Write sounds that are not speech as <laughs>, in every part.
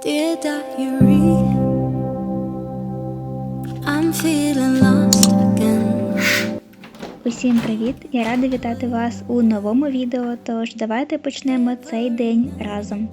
Dear diary, I'm feeling again. Усім привіт! Я рада вітати вас у новому відео. Тож давайте почнемо цей день разом.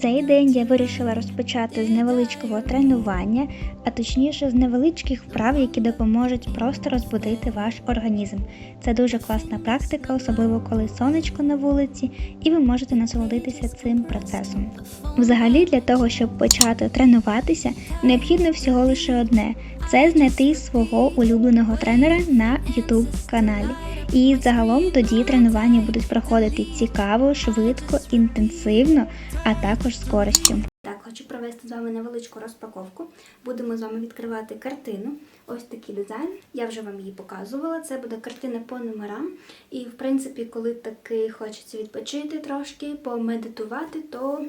Цей день я вирішила розпочати з невеличкого тренування, а точніше з невеличких вправ, які допоможуть просто розбудити ваш організм. Це дуже класна практика, особливо коли сонечко на вулиці, і ви можете насолодитися цим процесом. Взагалі, для того, щоб почати тренуватися, необхідно всього лише одне це знайти свого улюбленого тренера на YouTube каналі. І загалом тоді тренування будуть проходити цікаво, швидко, інтенсивно, а також з користю. Так, хочу провести з вами невеличку розпаковку. Будемо з вами відкривати картину. Ось такий дизайн. Я вже вам її показувала. Це буде картина по номерам. І, в принципі, коли таки хочеться відпочити трошки, помедитувати, то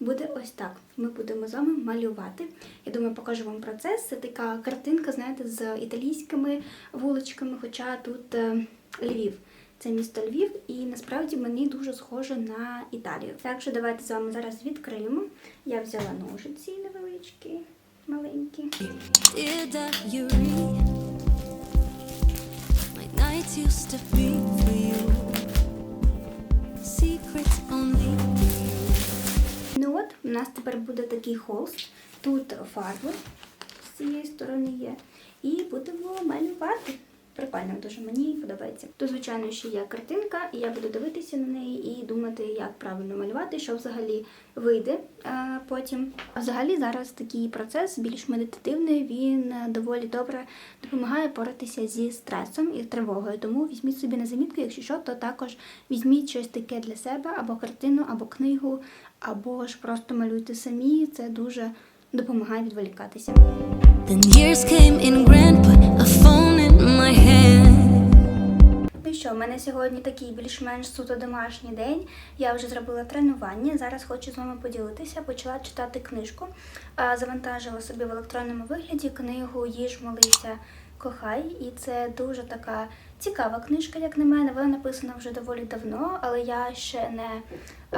буде ось так. Ми будемо з вами малювати. Я думаю, покажу вам процес. Це така картинка, знаєте, з італійськими вуличками, хоча тут е, Львів. Це місто Львів, і насправді мені дуже схоже на Італію. Так що давайте з вами зараз відкриємо. Я взяла ножиці невеличкі, маленькі. Dear diary, Ну от, у нас тепер буде такий холст. Тут фарби з цієї сторони є. І будемо малювати. Прикольно, дуже мені подобається. Тут, звичайно, ще є картинка, і я буду дивитися на неї і думати, як правильно малювати, що взагалі вийде е, потім. А взагалі зараз такий процес більш медитативний, він е, доволі добре допомагає боротися зі стресом і тривогою. Тому візьміть собі на замітку, якщо що, то також візьміть щось таке для себе, або картину, або книгу, або ж просто малюйте самі. Це дуже допомагає відволікатися. My. Ну що, в мене сьогодні такий більш-менш суто домашній день. Я вже зробила тренування. Зараз хочу з вами поділитися. Почала читати книжку. Завантажила собі в електронному вигляді книгу Їж, молися, кохай. І це дуже така цікава книжка, як на мене. Вона написана вже доволі давно, але я ще не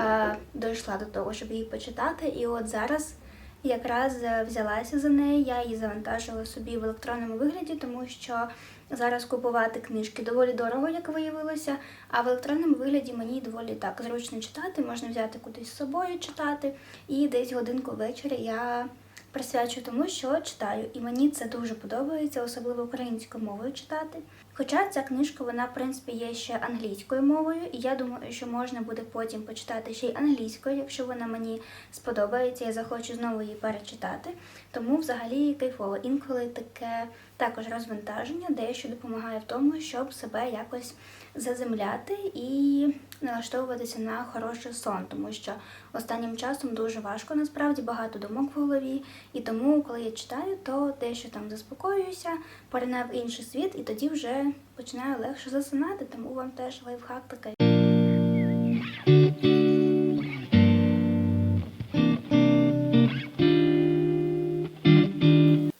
е, дійшла до того, щоб її почитати. І от зараз. Якраз е, взялася за неї, я її завантажила собі в електронному вигляді, тому що зараз купувати книжки доволі дорого, як виявилося. А в електронному вигляді мені доволі так зручно читати, можна взяти кудись з собою читати, і десь годинку ввечері я присвячую тому, що читаю. І мені це дуже подобається, особливо українською мовою читати. Хоча ця книжка, вона, в принципі, є ще англійською мовою, і я думаю, що можна буде потім почитати ще й англійською, якщо вона мені сподобається, я захочу знову її перечитати. Тому взагалі кайфово. Інколи таке також розвантаження дещо допомагає в тому, щоб себе якось заземляти і налаштовуватися на хороший сон, тому що останнім часом дуже важко насправді багато думок в голові. І тому, коли я читаю, то дещо там заспокоююся, поринаю в інший світ, і тоді вже починаю легше засинати. Тому вам теж лайфхак такий.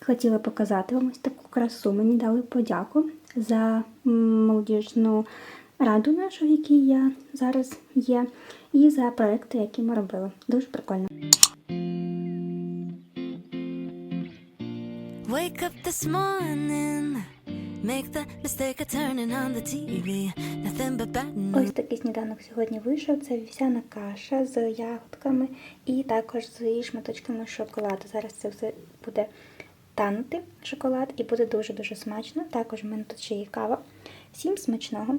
Хотіла показати вам ось таку красу. Мені дали подяку за молодіжну раду нашу, в якій я зараз є, і за проекти, які ми робили. Дуже прикольно. Wake up this morning, Ось такий сніданок сьогодні вийшов. Це вівсяна каша з ягодками і також з шматочками шоколаду. Зараз це все буде танути шоколад і буде дуже-дуже смачно. Також в мене тут ще є кава. Всім смачного!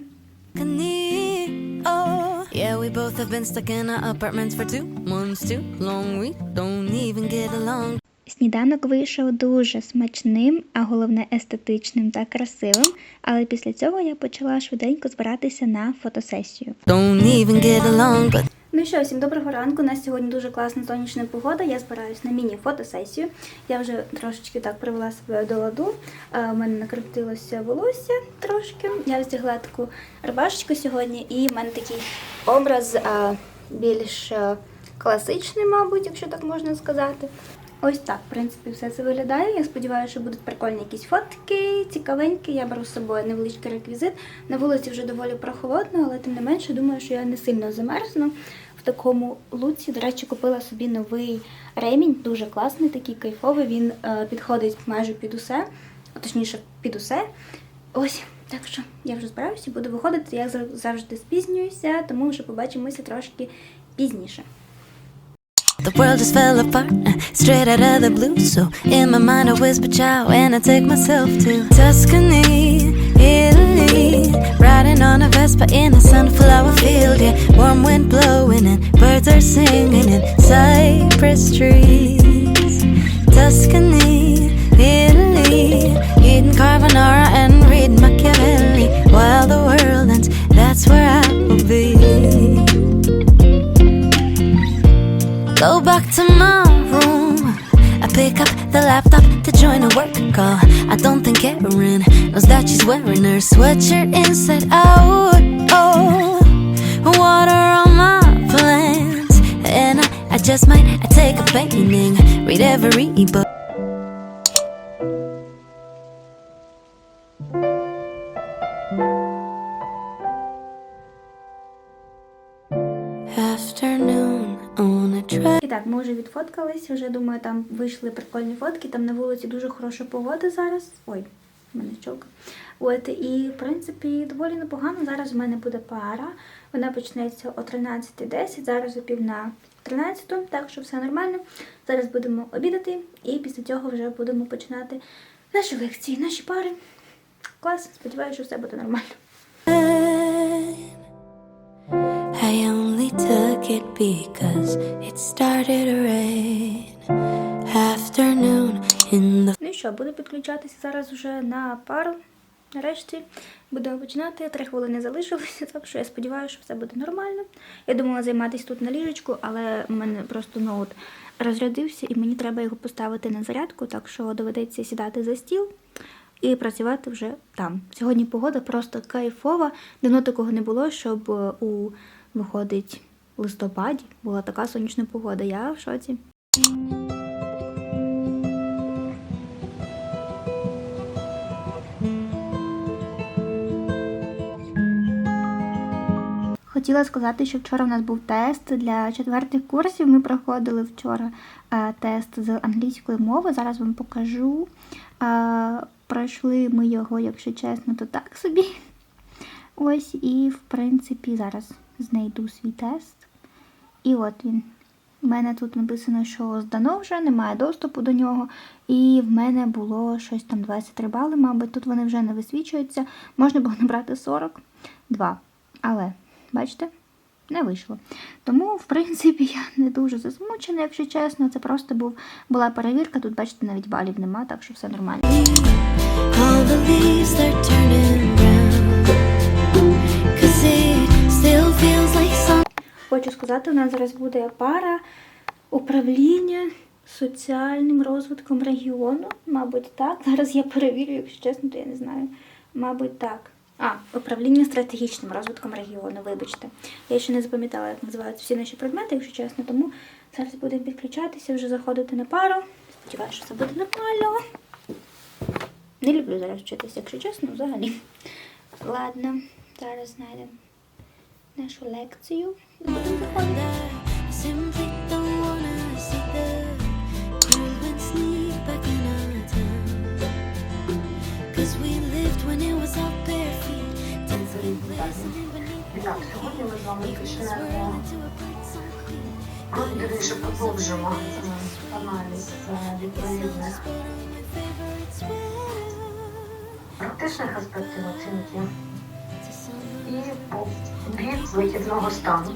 Oh, yeah, we both have been stuck in our apartments for two months too long. We don't even get along. Сніданок вийшов дуже смачним, а головне естетичним та красивим. Але після цього я почала швиденько збиратися на фотосесію. Don't even get along, but Ну що, всім доброго ранку. У нас сьогодні дуже класна сонячна погода. Я збираюсь на міні-фотосесію. Я вже трошечки так привела себе до ладу. Е, У мене накрутилося волосся трошки. Я вдягла таку рубашечку сьогодні, і в мене такий образ е, більш е, класичний, мабуть, якщо так можна сказати. Ось так, в принципі, все це виглядає. Я сподіваюся, що будуть прикольні якісь фотки, цікавенькі. Я беру з собою невеличкий реквізит. На вулиці вже доволі прохолодно, але тим не менше думаю, що я не сильно замерзну в такому луці. До речі, купила собі новий ремінь, дуже класний, такий кайфовий. Він е, підходить майже під усе, а точніше під усе. Ось, так що я вже збираюся буду виходити. Я завжди спізнююся, тому вже побачимося трошки пізніше. The world just fell apart, uh, straight out of the blue. So in my mind I whisper ciao, and I take myself to Tuscany, Italy. Riding on a Vespa in a sunflower field, yeah. Warm wind blowing and birds are singing in cypress trees. Tuscany, Italy. Eating carbonara and reading Machiavelli. While the world ends, that's where I to my room. I pick up the laptop to join a work call. I don't think Erin knows that she's wearing her sweatshirt inside out. Oh, water on my plants, and I, I just might take a painting, read every book. Afternoon. І так, ми вже відфоткались, вже думаю, там вийшли прикольні фотки. Там на вулиці дуже хороша погода зараз. Ой, в мене щолка. От і в принципі доволі непогано. Зараз в мене буде пара. Вона почнеться о 13.10, зараз о пів на 13, так що все нормально. Зараз будемо обідати і після цього вже будемо починати наші лекції, наші пари. Клас, сподіваюся, що все буде нормально. Only took it because it started to rain. Afternoon in the Ну що, буду підключатися зараз вже на пару. Нарешті будемо починати. Три хвилини залишилося, так що я сподіваюся, що все буде нормально. Я думала займатися тут на ліжечку, але в мене просто ноут розрядився і мені треба його поставити на зарядку, так що доведеться сідати за стіл і працювати вже там. Сьогодні погода просто кайфова. Давно такого не було, щоб е, у виходить листопаді була така сонячна погода. Я в шоці. Хотіла сказати, що вчора в нас був тест для четвертих курсів. Ми проходили вчора е, тест з англійської мови. Зараз вам покажу. Е, пройшли ми його, якщо чесно, то так собі. Ось, і в принципі зараз знайду свій тест. І от він. У мене тут написано, що здано вже, немає доступу до нього. І в мене було щось там 23 бали, мабуть, тут вони вже не висвічуються. Можна було набрати 42. Але, бачите, не вийшло. Тому, в принципі, я не дуже засмучена, якщо чесно. Це просто був, була перевірка. Тут, бачите, навіть балів нема, так що все нормально. Хочу сказати, у нас зараз буде пара управління соціальним розвитком регіону. Мабуть, так. <laughs> Зараз я перевірю, якщо чесно, то я не знаю. Мабуть, так. А, управління стратегічним розвитком регіону, вибачте. Я ще не запам'ятала, як називаються всі наші предмети, якщо чесно, тому зараз будемо підключатися, вже заходити на пару. Сподіваюся, що все буде нормально. Не люблю зараз вчитися, якщо чесно, взагалі. Ладно, зараз знайдемо нашу лекцію. Будемо beneath так, сьогодні ми з вами song queen. вірніше продовжимо е, аналіз е, відповідних практичних аспектів оцінки і по- від вихідного стану.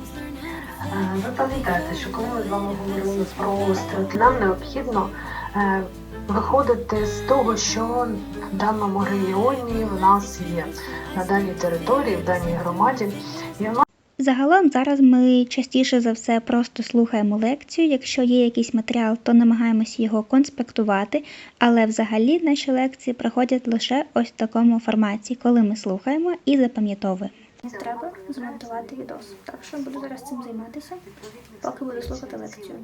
Е, Ви пам'ятаєте, що коли ми з вами говорили про страти, нам необхідно е, виходити з того, що в даному регіоні в нас є на даній території, в даній громаді, Загалом зараз ми частіше за все просто слухаємо лекцію. Якщо є якийсь матеріал, то намагаємося його конспектувати. Але взагалі наші лекції проходять лише ось в такому форматі, коли ми слухаємо і запам'ятовуємо. Треба змонтувати відос. Так що буду зараз цим займатися, поки буду слухати лекцію.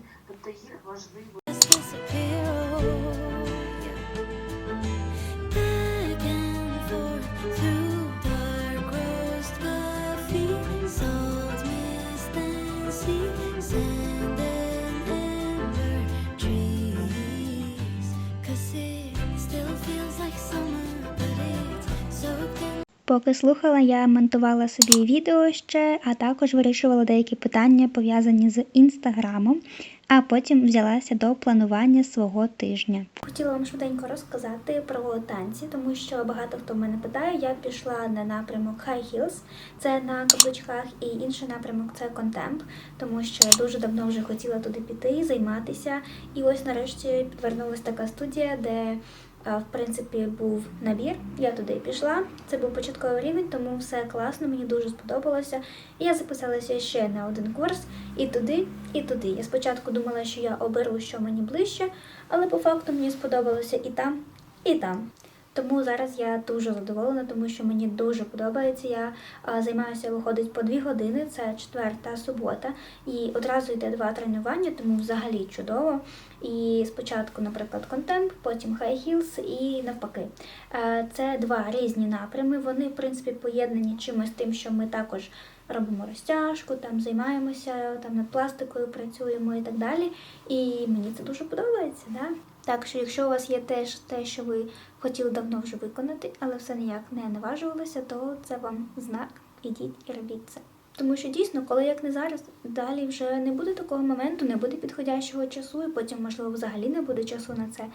Поки слухала, я монтувала собі відео ще, а також вирішувала деякі питання пов'язані з інстаграмом, а потім взялася до планування свого тижня. Хотіла вам швиденько розказати про танці, тому що багато хто мене питає. Я пішла на напрямок High Heels, це на каблучках, і інший напрямок це контемп, тому що я дуже давно вже хотіла туди піти, займатися. І ось нарешті підвернулася така студія, де в принципі був набір. Я туди пішла. Це був початковий рівень, тому все класно, мені дуже сподобалося. І я записалася ще на один курс і туди, і туди. Я спочатку думала, що я оберу, що мені ближче, але по факту мені сподобалося і там, і там. Тому зараз я дуже задоволена, тому що мені дуже подобається. Я займаюся виходить по дві години, це четверта субота, і одразу йде два тренування, тому взагалі чудово. І спочатку, наприклад, контемп, потім high heels і навпаки. Е, Це два різні напрями. Вони, в принципі, поєднані чимось тим, що ми також робимо розтяжку, там займаємося, там над пластикою працюємо і так далі. І мені це дуже подобається. Да? Так що, якщо у вас є теж те, що ви хотіли давно вже виконати, але все ніяк не наважувалися, то це вам знак. Ідіть і робіть це. Тому що дійсно, коли як не зараз, далі вже не буде такого моменту, не буде підходящого часу, і потім, можливо, взагалі не буде часу на це.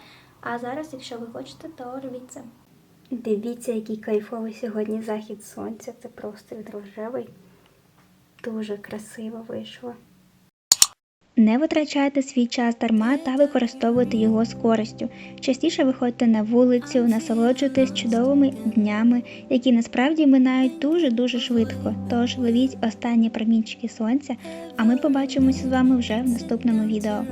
А зараз, якщо ви хочете, то робіть це. Дивіться, який кайфовий сьогодні захід сонця. Це просто відрожевий. Дуже красиво вийшло. Не витрачайте свій час дарма та використовуйте його з користю. Частіше виходьте на вулицю, насолоджуйтесь чудовими днями, які насправді минають дуже-дуже швидко. Тож ловіть останні промінчики сонця, а ми побачимося з вами вже в наступному відео.